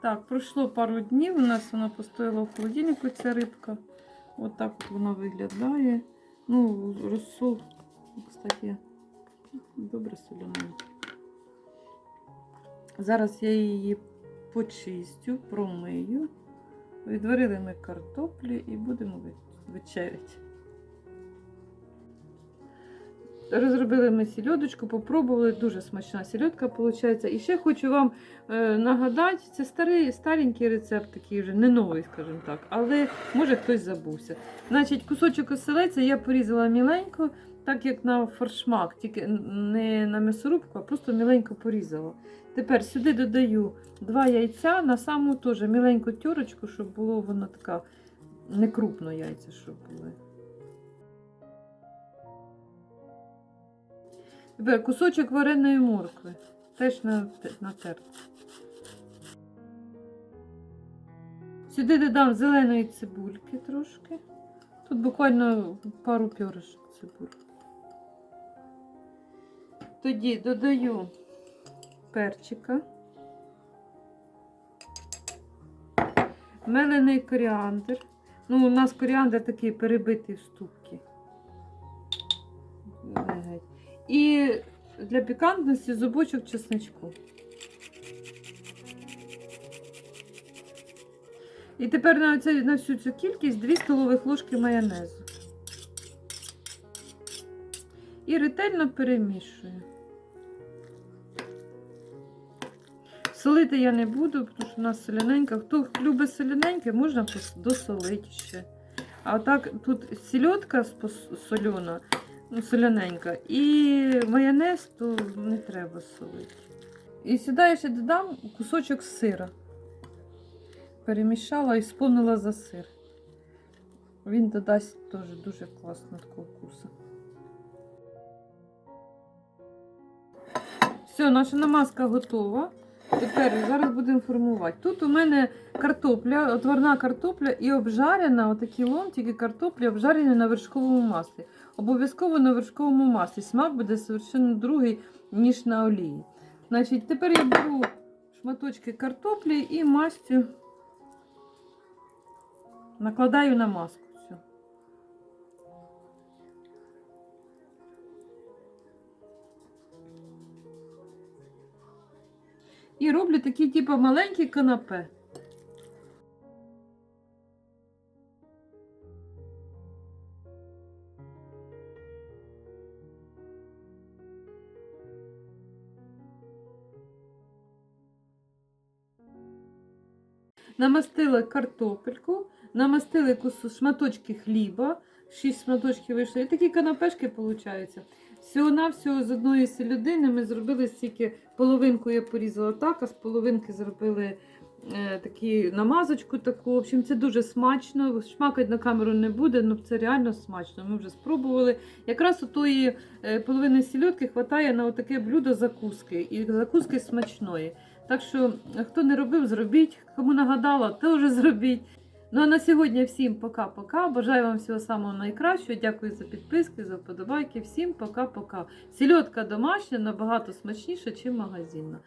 Так, пройшло пару днів. У нас вона постояла в холодильнику, ця рибка. От так от вона виглядає. Ну, розсол, кстати, добре соляний. Зараз я її почистю, промию. Відварили ми картоплі і будемо вечеряти. Розробили ми сільодочку, попробували, дуже смачна сільодка виходить. І ще хочу вам е, нагадати, це старий, старенький рецепт, такий вже не новий, скажімо так, але може хтось забувся. Значить, кусочок оселеця я порізала міленько, так як на форшмак, тільки не на м'ясорубку, а просто міленько порізала. Тепер сюди додаю два яйця на саму теж міленьку тюрочку, щоб було воно така не крупно яйця, щоб були. Тепер кусочок вареної моркви. Теж на, натерти. Сюди додам зеленої цибульки трошки. Тут буквально пару пьоришок цибульки. Тоді додаю перчика. Мелений коріандр. Ну, у нас коріандр такий перебитий в ступки. І для пікантності зубочок чесничку. І тепер на, оце, на всю цю кількість 2 столових ложки майонезу. І ретельно перемішую. Солити я не буду, тому що у нас соляненька. Хто любить соляненьке, можна досолити ще. А отак тут сільотка солена, ну, соляненька, і майонез, то не треба солити. І сюди я ще додам кусочок сира. Перемішала і сповнила за сир. Він додасть теж дуже класно такого вкусу. Все, наша намазка готова. Тепер зараз будемо формувати. Тут у мене картопля, отварна картопля і обжарена, отакі ломтики картоплі обжарені на вершковому маслі. Обов'язково на вершковому маслі. Смак буде совершенно другий, ніж на олії. Значить, тепер я беру шматочки картоплі і мастю накладаю на маску. І роблю такі, типу, маленькі канапе. Намастила картопельку, намастили кусу, шматочки хліба, 6 шматочків вийшло. І такі канапешки виходять. Всього-навсього з одної селюдини ми зробили стільки половинку я порізала так, а з половинки зробили е, такі намазочку таку. В общем, це дуже смачно. Шмакать на камеру не буде, але це реально смачно. Ми вже спробували. Якраз у тої е, половини сільотки вистачає на таке блюдо закуски. І закуски смачної. Так що, хто не робив, зробіть. Кому нагадала, теж зробіть. Ну а на сьогодні всім пока-пока. Бажаю вам всього самого найкращого. Дякую за підписки, за вподобайки. Всім пока-пока. Сільотка домашня набагато смачніша, ніж магазинна.